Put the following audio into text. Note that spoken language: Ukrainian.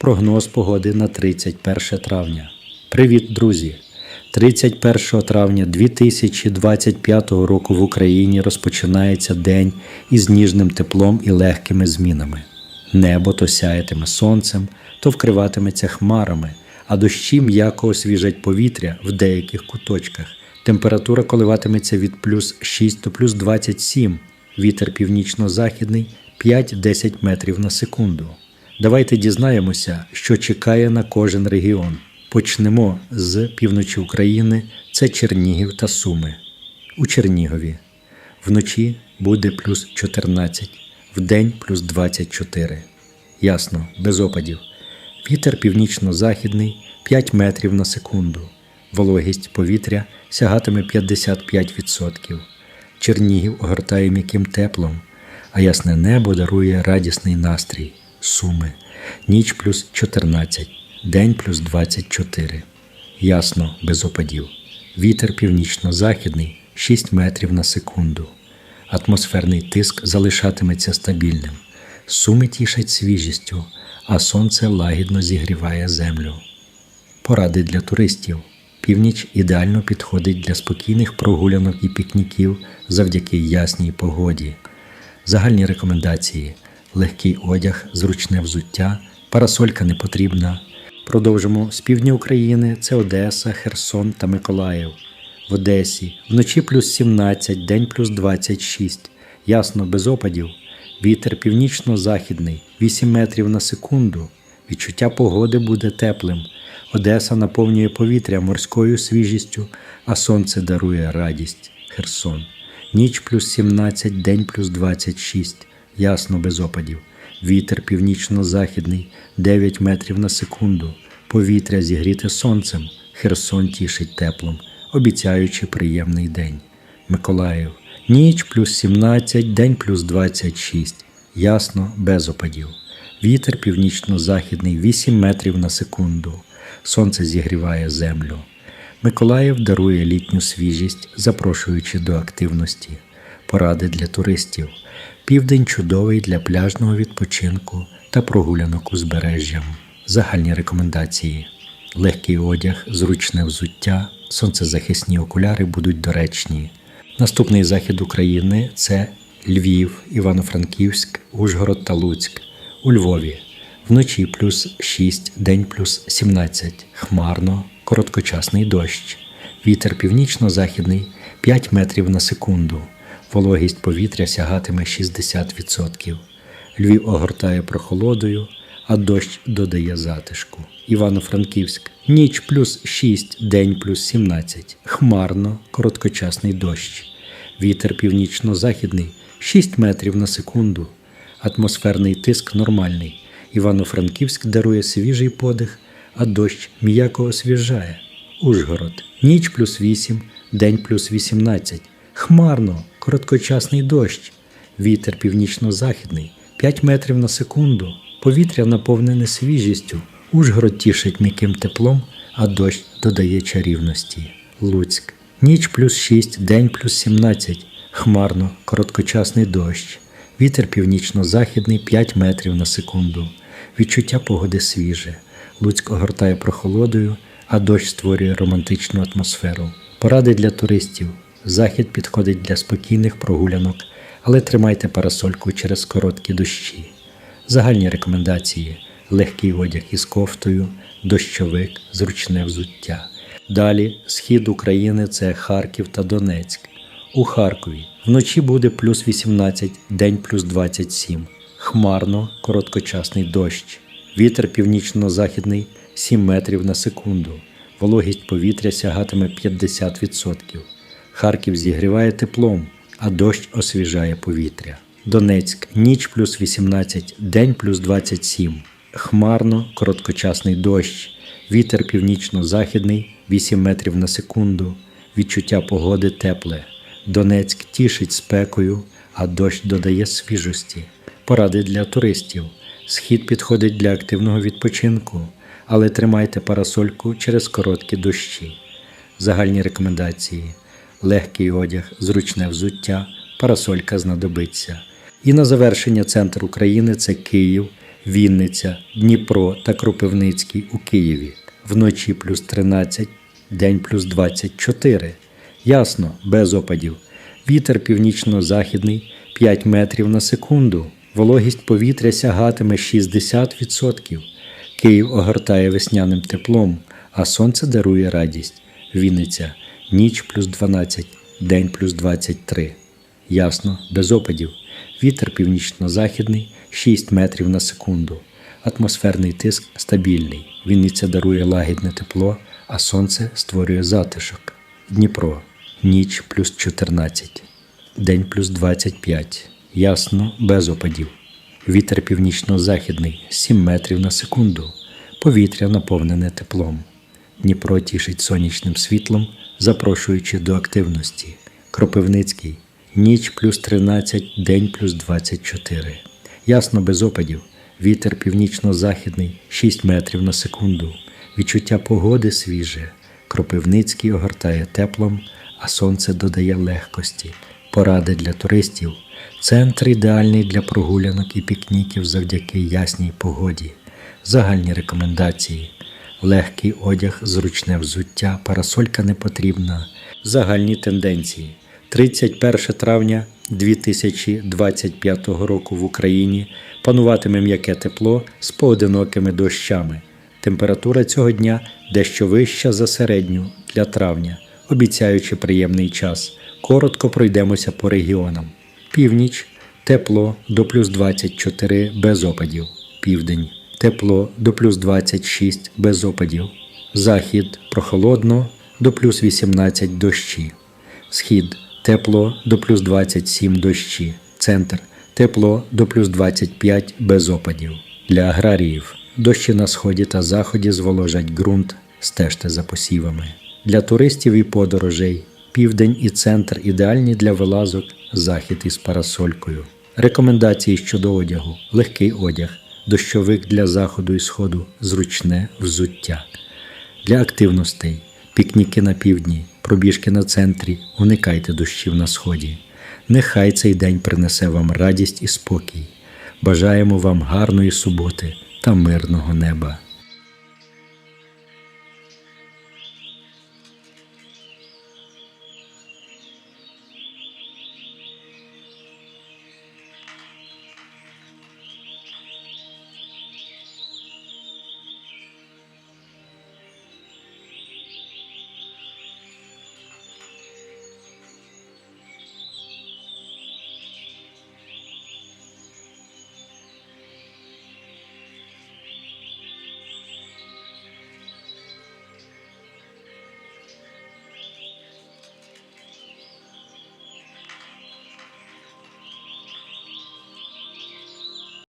Прогноз погоди на 31 травня. Привіт, друзі! 31 травня 2025 року в Україні розпочинається день із ніжним теплом і легкими змінами. Небо то сяятиме сонцем, то вкриватиметься хмарами, а дощі м'яко освіжать повітря в деяких куточках. Температура коливатиметься від плюс 6 до плюс 27, вітер північно-західний 5-10 метрів на секунду. Давайте дізнаємося, що чекає на кожен регіон. Почнемо з півночі України, це Чернігів та Суми. У Чернігові вночі буде плюс 14, вдень плюс 24. Ясно, без опадів. Вітер північно-західний 5 метрів на секунду. Вологість повітря сягатиме 55%. Чернігів огортає м'яким теплом, а ясне небо дарує радісний настрій. Суми. Ніч плюс 14, день плюс 24. Ясно, без опадів. Вітер північно-західний 6 метрів на секунду. Атмосферний тиск залишатиметься стабільним. Суми тішать свіжістю, а сонце лагідно зігріває землю. Поради для туристів. Північ ідеально підходить для спокійних прогулянок і пікніків завдяки ясній погоді. Загальні рекомендації: легкий одяг, зручне взуття, парасолька не потрібна. Продовжимо з півдня України це Одеса, Херсон та Миколаїв. В Одесі вночі плюс 17, день плюс 26. Ясно, без опадів. Вітер північно-західний 8 метрів на секунду. Відчуття погоди буде теплим. Одеса наповнює повітря морською свіжістю, а сонце дарує радість. Херсон. Ніч плюс 17, день плюс 26. Ясно без опадів. Вітер північно-західний 9 метрів на секунду. Повітря зігріте сонцем. Херсон тішить теплом, обіцяючи приємний день. Миколаїв. Ніч плюс 17, день плюс 26. Ясно без опадів. Вітер північно-західний 8 метрів на секунду. Сонце зігріває землю. Миколаїв дарує літню свіжість, запрошуючи до активності. Поради для туристів. Південь чудовий для пляжного відпочинку та прогулянок узбережжям. Загальні рекомендації: легкий одяг, зручне взуття, сонцезахисні окуляри будуть доречні. Наступний захід України це Львів, Івано-Франківськ, Ужгород та Луцьк. У Львові вночі плюс 6, день плюс 17, хмарно, короткочасний дощ. Вітер північно-західний 5 метрів на секунду. Вологість повітря сягатиме 60%. Львів огортає прохолодою, а дощ додає затишку. Івано-Франківськ. Ніч плюс 6, день плюс 17. Хмарно, короткочасний дощ. Вітер північно-західний 6 метрів на секунду. Атмосферний тиск нормальний. Івано-Франківськ дарує свіжий подих, а дощ м'яко освіжає. Ужгород. Ніч плюс 8, день плюс 18. Хмарно, короткочасний дощ. Вітер північно-західний 5 метрів на секунду. Повітря наповнене свіжістю. Ужгород тішить м'яким теплом, а дощ додає чарівності. Луцьк. Ніч плюс 6, день плюс 17. Хмарно, короткочасний дощ. Вітер північно-західний 5 метрів на секунду. Відчуття погоди свіже. Луцьк огортає прохолодою, а дощ створює романтичну атмосферу. Поради для туристів. Захід підходить для спокійних прогулянок, але тримайте парасольку через короткі дощі. Загальні рекомендації: легкий одяг із кофтою, дощовик, зручне взуття. Далі схід України це Харків та Донецьк. У Харкові вночі буде плюс 18, день плюс 27. Хмарно, короткочасний дощ. Вітер північно-західний 7 метрів на секунду. Вологість повітря сягатиме 50%. Харків зігріває теплом, а дощ освіжає повітря. Донецьк ніч плюс 18, день плюс 27. Хмарно, короткочасний дощ. Вітер північно-західний 8 метрів на секунду. Відчуття погоди тепле. Донецьк тішить спекою, а дощ додає свіжості. Поради для туристів. Схід підходить для активного відпочинку, але тримайте парасольку через короткі дощі. Загальні рекомендації: легкий одяг, зручне взуття, парасолька знадобиться. І на завершення центр України це Київ, Вінниця, Дніпро та Кропивницький у Києві. Вночі плюс 13, день плюс 24. Ясно, без опадів. Вітер північно-західний 5 метрів на секунду. Вологість повітря сягатиме 60%. Київ огортає весняним теплом, а сонце дарує радість. Вінниця ніч плюс 12, день плюс 23. Ясно, без опадів. Вітер північно-західний 6 метрів на секунду. Атмосферний тиск стабільний. Вінниця дарує лагідне тепло, а сонце створює затишок. Дніпро ніч плюс 14, день плюс 25. Ясно, без опадів. Вітер північно-західний 7 метрів на секунду. Повітря наповнене теплом. Дніпро тішить сонячним світлом, запрошуючи до активності. Кропивницький ніч плюс 13, день плюс 24. Ясно без опадів. Вітер північно-західний 6 метрів на секунду. Відчуття погоди свіже. Кропивницький огортає теплом, а сонце додає легкості. Поради для туристів. Центр ідеальний для прогулянок і пікніків завдяки ясній погоді. Загальні рекомендації. Легкий одяг, зручне взуття, парасолька не потрібна. Загальні тенденції. 31 травня 2025 року в Україні пануватиме м'яке тепло з поодинокими дощами. Температура цього дня дещо вища за середню для травня, обіцяючи приємний час. Коротко пройдемося по регіонам. Північ тепло до плюс 24 без опадів. Південь тепло до плюс 26 без опадів. Захід прохолодно до плюс 18 дощі. Схід тепло до плюс 27 дощі. Центр тепло до плюс 25 без опадів. Для аграріїв дощі на сході та заході зволожать ґрунт, стежте за посівами. Для туристів і подорожей південь і центр ідеальні для вилазок, захід із парасолькою. Рекомендації щодо одягу: легкий одяг, дощовик для заходу і сходу, зручне взуття. Для активностей пікніки на півдні, пробіжки на центрі, уникайте дощів на сході. Нехай цей день принесе вам радість і спокій. Бажаємо вам гарної суботи та мирного неба.